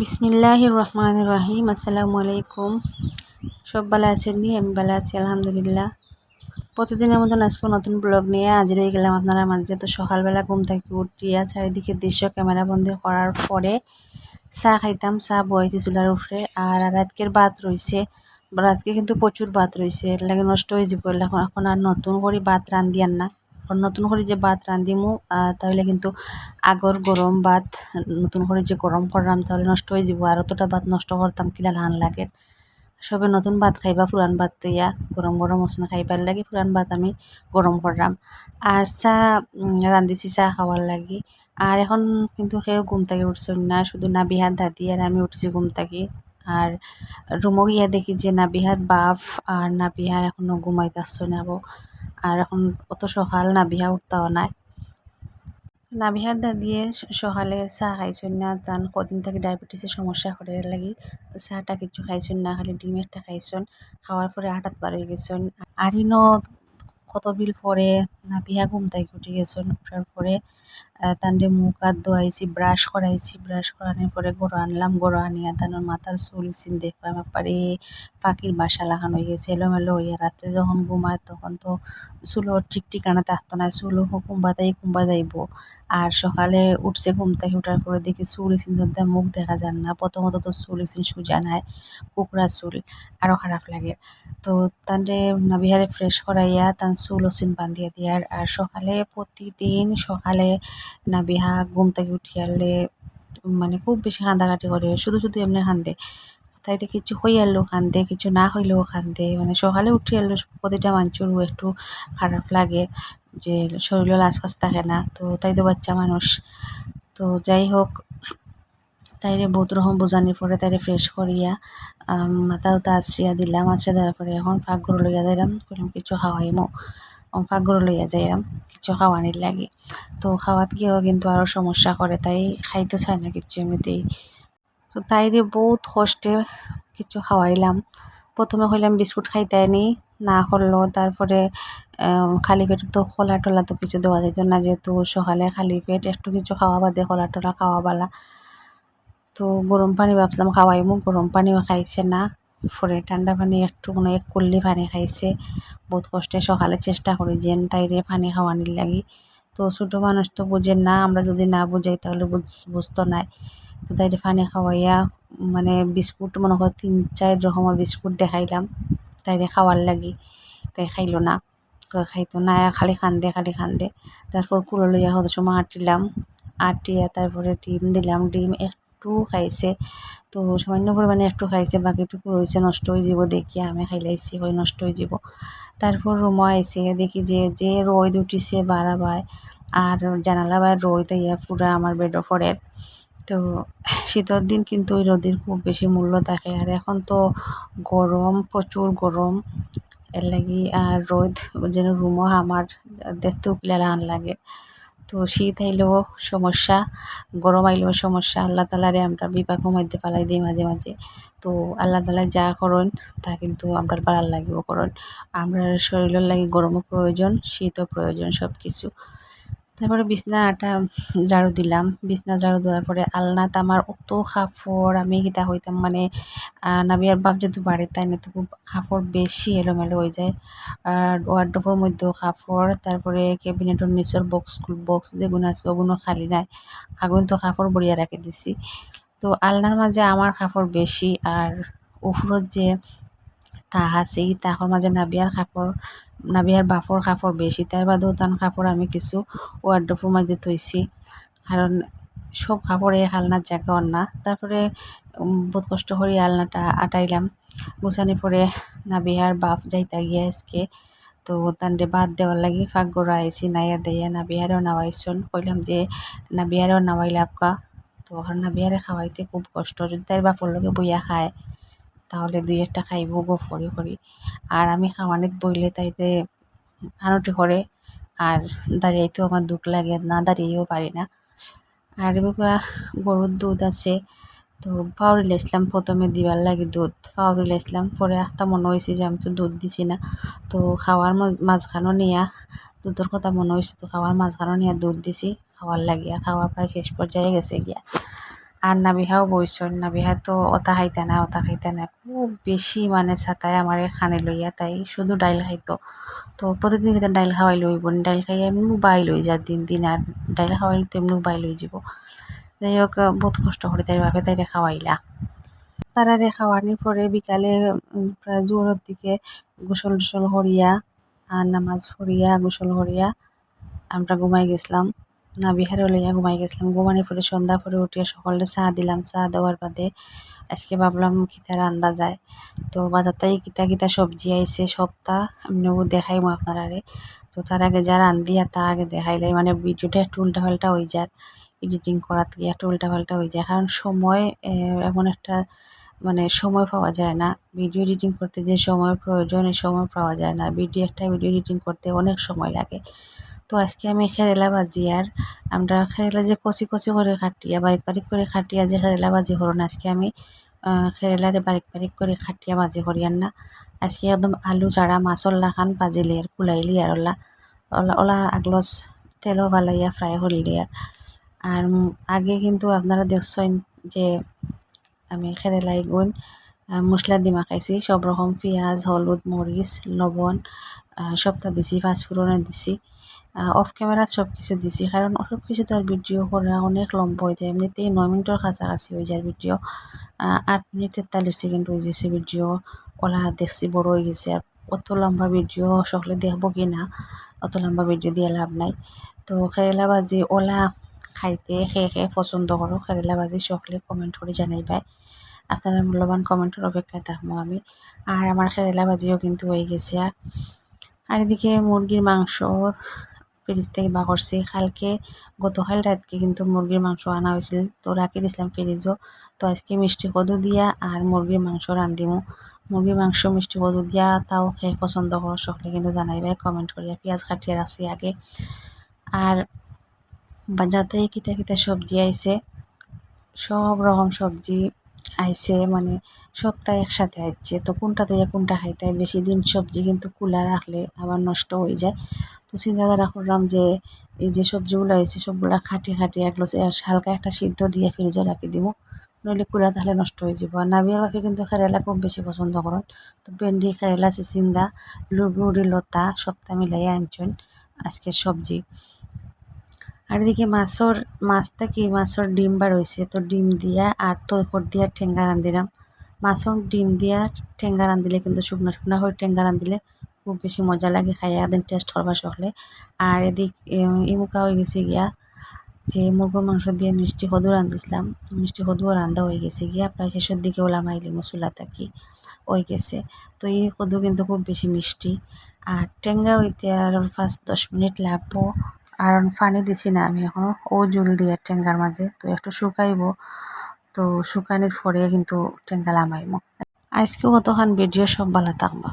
বিসমিল্লাহ রহমান রাহিম। আসসালামু আলাইকুম। সব ভালো আছেন নি? আমি ভালো আছি, আলহামদুলিল্লাহ। প্রতিদিনের মতন আজকে নতুন ব্লগ নিয়ে হাজির গেলাম আপনারা মাঝে। তো সকালবেলা ঘুম থেকে উঠিয়া চারিদিকে দৃশ্য ক্যামেরা বন্দি করার পরে চা খাইতাম, চা বয়েছি চুলার উপরে। আর রাতকের ভাত রয়েছে রাতকে কিন্তু প্রচুর ভাত রয়েছে এর লাগে নষ্ট হয়ে যাব। এখন আর নতুন করে ভাত রান্ধিয়ান না। নতুন করে যে ভাত রান্ধিমু তাহলে কিন্তু আগর গরম ভাত, নতুন করে যে গরম করলাম তাহলে নষ্ট হয়ে যাব। আর অতটা ভাত নষ্ট করতাম কিলা লান লাগে। সবে নতুন ভাত খাইবা, পুরান ভাত তৈয়া গরম গরম মশলা খাইবার লাগে, পুরান ভাত আমি গরম করলাম। আর চা রান্ধিছি চা খাওয়ার লাগি। আর এখন কিন্তু সেও ঘুম থেকে উঠছেন না, শুধু নাবিহাত দাদি আর আমি উঠছি ঘুম থেকে। আর রুমও গিয়া দেখি যে নাবিহাত বাপ আর নাবিহা এখনও ঘুমাইতেছ নাবো আর এখন অত সকাল নাভিহা উঠতাও নাই। নাবিহার দিয়ে সকালে চা খাইছুন না, তান কদিন থেকে ডায়াবেটিসের সমস্যা করে লাগি চাটা কিছু খাইছুন না, খালি ডিম একটা খাইছেন, খাওয়ার পরে হঠাৎ বার হয়ে গেছেন। আর কত বিল পরে? নাবিহা ঘুম থেকে উঠে গেছেন উঠার পরে তান্ডে মুখ হাত ধোয়াইছি, ব্রাশ করাইছি। ব্রাশ করানোর পরে গরু আনলাম, গরু আনিয়া তানোর মাথার চুল সিন দেখো আমার পারে পাখির বাসা লাগানো হয়ে গেছে, এলোমেলো হইয়া রাত্রে যখন ঘুমায় তখন তো চুলো ঠিক ঠিকানা থাকতো না চুলো কুম্বা তাই কুম্বা যাইব। আর সকালে উঠছে ঘুম থেকে উঠার পরে দেখি চুল ইসিন মুখ দেখা যান না, প্রথমত তো চুল ইসিন সুজা নাই, কুকড়া চুল আরও খারাপ লাগে। তো তান্ডে নাবিহারে ফ্রেশ করাইয়া তান চুল ওসিন বান্ধিয়া দিয়ার, আর সকালে প্রতিদিন সকালে নাবিহা ঘুম থেকে উঠিয়ালে মানে খুব বেশি কান্দাকাটি করে, শুধু শুধু এমনি কান্দে। তাইটা কিছু হইয়ালেও কান্দে, কিছু না হইলেও কান্দে। মানে সকালে উঠিয়ালে প্রতিটা মানুষেরও একটু খারাপ লাগে, যে শরীরে লাজ থাকে না। তো তাই তো বাচ্চা মানুষ। তো যাই হোক তাইরে বহুত রকম বোঝানির পরে তাইরে ফ্রেশ করিয়া মাথা উতা আশ্রিয়া দিলাম আশ্রিয়া দেওয়ার পরে এখন পাকঘর লইয়া যাইলাম কইলাম কিছু খাওয়াইমো। পাকঘর লইয়া যাইলাম কিছু খাওয়ানির লাগে। তো খাওয়াত গিয়েও কিন্তু আরও সমস্যা করে, তাই খাইতে চায় না কিছু এমনিতেই। তো তাইরে বহুত কষ্টে কিছু খাওয়াইলাম। প্রথমে হইলাম বিস্কুট খাইতে নি না করল তারপরে খালি পেটে তো খোলা টোলা তো কিছু দেওয়া যেত না, যেহেতু সকালে খালি পেট, একটু কিছু খাওয়া বাদে খোলা টোলা খাওয়া বালা। তো গরম পানি ভাবছিলাম খাওয়াইমু। গরম পানিও খাইছে না, পরে ঠান্ডা পানি একটু কোনো এক কুল্লি পানি খাইছে। বহুত কষ্টে সকালে চেষ্টা করি যেন তাইরে পানি খাওয়ানির লাগি। তো ছোটো মানুষ তো বুঝে না, আমরা যদি না বুঝাই তাহলে বুঝতো নাই তো তাইরে পানি খাওয়াইয়া মানে বিস্কুট মনে কর তিন, চার রকমের বিস্কুট দেখাইলাম, তাইরে খাওয়ার লাগি। তাই খাইলো না খাইতো না আর খালি খান্দে খালি খান্দে। তারপর কুলো লইয়া কত সময় আটিলাম, আটিয়া তারপরে ডিম দিলাম। ডিম একটু খাইছে। তো সামান্য পরিমাণে একটু খাইছে, বাকিটুকু রয়েছে, নষ্ট হয়ে যাব, দেখি আমি খাইলাইছি হয় নষ্ট হয়ে যাব। তারপর রুমো আইসে, দেখি যে যে রোদ উঠিছে বাড়াবায় আর জানালা বাই রোদ ইয়া পুরা আমার বেডও পড়ে। তো শীতের দিন কিন্তু ওই রোদের খুব বেশি মূল্য থাকে। আর এখন তো গরম, প্রচুর গরম। এর লাগি আর রোদ, যেন রুমও আমার দেখতেও কিলা লাগে। তো শীত আইলেও সমস্যা, গরম আইলেও সমস্যা, আল্লাহ তালারে আমরা বিপাকের মধ্যে পালাই দিই মাঝে মাঝে। তো আল্লাহ তালা যা করেন, তা কিন্তু আমরা পালার লাগবেও করেন। আমরা শরীরের লাগে গরমও প্রয়োজন, শীতও প্রয়োজন সব কিছু তারপরে বিছনা আটা ঝাড়ু দিলাম। বিছনা ঝাড়ু দেওয়ার পরে আলনাত আমার অত কাপড়, আমি কিতা হইতাম মানে নাবিয়ার বাপ যেহেতু বাড়িতে তাই না, তো খুব কাপড় বেশি এলোমেলো হয়ে যায়। আর ওয়ার্ড্রোপের মধ্যেও কাপড়, তারপরে ক্যাবিনেটের নিচের বক্স বক্স যেগুলো আছে, ওগুলো খালি নাই। আগুন তো কাপড় বড়িয়া রেখে দিছি। তো আলনার মাঝে আমার কাপড় বেশি, আর উপরত যে তাহ আছে তাহর মাঝে নাবিয়ার কাপড় নাবিয়ার বাপর কাপড় বেশি তার বাদেও তান কাপড় আমি কিছু ওয়ার্ড্রোপের মাঝে থইছি কারণ সব কাপড় আলনার জায়গা না তারপরে বহুত কষ্ট করে আলনাটা আটাইলাম। গুছানি পরে নাবিহার বাপ যাইতা গিয়া আজকে তো তান্ডে বাদ দেওয়ার লাগি ফাঁক গড়া আইছি নাইয়া দেয়া নাবিহারেও নাওয়াইছন কইলাম যে নাবিহারেও নাওয়াইলাকা তো ওখানে নাবিহারে খাওয়াইতে খুব কষ্ট। যদি তার বাপর লগে বইয়া খায় তাহলে দুই একটা খাইব, গফরি করি। আর আমি খাওয়ানিত বইলে তাইতে আনটি করে, আর দাঁড়িয়েতেও আমার দুঃখ লাগে, না দাঁড়িয়েও পারি না। আর এবার গরুর দুধ আছে, তো পাউরি লেসলাম প্রথমে দিবার লাগে দুধ। পাউরি লেসলাম পরে আস্তা মনে হয়েছে যে আমি তো দুধ দিছি না, তো খাওয়ার মাঝখানো নিয়া, দুধের কথা মনে হয়েছে তো খাওয়ার মাঝখানো নিয়া দুধ দিছি, খাওয়ার লাগিয়া, খাওয়ার প্রায় শেষ পর্যায়ে গেছে গিয়া। আর নাবিহাও বইসন নাবিহা তো অতা খাইতে না অতা খাইতে না। খুব বেশি মানে ছাতায় আমার খানে লইয়া তাই শুধু ডাইল খাইতো। তো প্রতিদিন কিন্তু ডাইল খাওয়াই লইব, ডাইল খাইয়া এমনি বাই লই যা দিন দিন, আর ডাইল খাওয়াইলে তো এমনি বাই লই যাব। যাই হোক, বহুত কষ্ট করে তাই বাপে তাইরে খাওয়াইলা। তারারে খাওয়ানোর পরে বিকালে প্রায় জোরের দিকে গোসল টোসল করিয়া আর নামাজ পড়িয়া, গোসল করিয়া আমরা ঘুমাই গেছিলাম। না, বিহারে লইয়া ঘুমাই গেছিলাম। ঘুমানি পরে সন্ধ্যা পরে উঠিয়া সকলে চা দিলাম। চা দেওয়ার বাদে আজকে ভাবলাম কিতা রান্দা যায়। তো বাজার থেকে কিতা কিতা সবজি আইছে, সবটা এমনিও দেখাইমো আপনারারে। তো তার আগে যা রান্দিয়া তা আগে দেখাইলাই। মানে ভিডিওটা একটু উল্টা পাল্টা হয়ে যায় এডিটিং করাতে গিয়ে একটু উল্টা পাল্টা হয়ে যায় কারণ সময় এমন একটা মানে সময় পাওয়া যায় না। ভিডিও এডিটিং করতে যে সময় প্রয়োজন সময় পাওয়া যায় না। ভিডিও একটা ভিডিও এডিটিং করতে অনেক সময় লাগে। তো আজকে আমি খেরেলা ভাজি আর আমরা খেরেলা যে কচি কচি করে খাটিয়া বারিক বারিক করে খাটিয়া যে খেরেলা ভাজি করুন আজকে আমি খেরেলারে বারিক বারিক করে খাটিয়া ভাজি করিয়ান না। আজকে একদম আলু ছাড়া মাছল্লা খান ভাজিলি আর কুলাইলি আর ওলা ওলা ওলা আগলস তেলও ভালাইয়া ফ্রাই করলি আর। আর আগে কিন্তু আপনারা দেখছেন যে আমি খেরেলাই গুণ মশলা দি মাখাইছি, সব রকম পেঁয়াজ, হলুদ, মরিচ, লবণ সবটা দিছি পাঁচফোড়নে দিছি। অফ ক্যামেরাত সব কিছু দিছি। কারণ সব কিছু তো আর ভিডিও করা অনেক লম্বা হয়ে যায়। এমনিতেই নয় মিনিটের কাছাকাছি হয়ে যায় ভিডিও আট মিনিট তেতাল্লিশ সেকেন্ড হয়ে গেছে ভিডিও ওলা দেখছি বড় হয়ে গেছে। আর অত লম্বা ভিডিও সকলে দেখব কি না? অত লম্বা ভিডিও দিয়ে লাভ নাই। তো খেলা বাজি ওলা খাইতে খেয়ে খেয়ে পছন্দ করো খেলা বাজি সকলে কমেন্ট করে জানাইবাই আপনারা মূল্যবান কমেন্টের অপেক্ষায় থাকব আমি। আর আমার খেলা বাজিও কিন্তু হয়ে গেছে। আর এদিকে মুরগির মাংস ফ্রিজ থেকে বা করছি কালকে গতকাল রাতকে কিন্তু মুরগির মাংস আনা হয়েছিল। তো রাখি দিয়েছিলাম ফ্রিজও। তো আজকে মিষ্টি কদু দিয়া আর মুরগির মাংস রান্ধিমু। মুরগির মাংস, মিষ্টি কদু দিয়া তাও খেয়ে পছন্দ করো সকলে কিন্তু জানাইবে কমেন্ট করিয়া পেঁয়াজ কাটিয়ে রাখছি আগে। আর বাজাতে কিতা কিতা সবজি আইছে, সব রকম সবজি আইছে মানে সপ্তাহে একসাথে আইছে তো কোনটা দিয়ে কোনটা খাইতে হয় বেশি দিন সবজি কিন্তু কুলা রাখলে আবার নষ্ট হয়ে যায়। তো চিন্তাধারা করলাম যে, এই যে সবজিগুলো আইছে, সবগুলা খাটি খাটি একলো হালকা একটা সিদ্ধ দিয়ে ফ্রিজে রাখি দিব। নইলে কুলা তাহলে নষ্ট হয়ে যাব। আর নাবিয়ার বাপে কিন্তু খেরেলা খুব বেশি পছন্দ করেন। তো ভেন্ডি, খেরেলা চিচিন্দা লুবুড়ি লতা, সবটা মিলাইয়া আনছেন আজকের সবজি। আর এদিকে মাছর, মাছটা কি? মাছর ডিম বার হয়েছে তো ডিম দিয়া আর তৈকর দিয়া ঠেঙ্গা রান্ধিলাম মাছর ডিম দিয়া ঠেঙ্গা রান্ধিলে কিন্তু শুকনো শুকনো করে ঠেঙ্গা রান্ধিলে খুব বেশি মজা লাগে খাইয়া। একদিন টেস্ট করবা সকলে। আর এদিক ইমুকা হয়ে গেছে গিয়া যে মুরগোর মাংস দিয়ে মিষ্টি কদু রান্ধিছিলাম মিষ্টি কদুও রান্ধা হয়ে গেছে গিয়া। প্রায় শেষের দিকে ওলা মাইলি মশলা থাকি হয়ে গেছে। তো এই কদু কিন্তু খুব বেশি মিষ্টি। আর টেঙ্গা হইতে আর পাঁচ দশ মিনিট লাগবো। আর পানি দিছি না আমি এখনও। ও জল দিয়ে ট্যাঙ্গার মাঝে, তো একটু শুকাইব। তো শুকানোর পরে কিন্তু ট্যাঙ্গা লামাইব। আজকে কতখান ভিডিও সব ভালো থাকবা।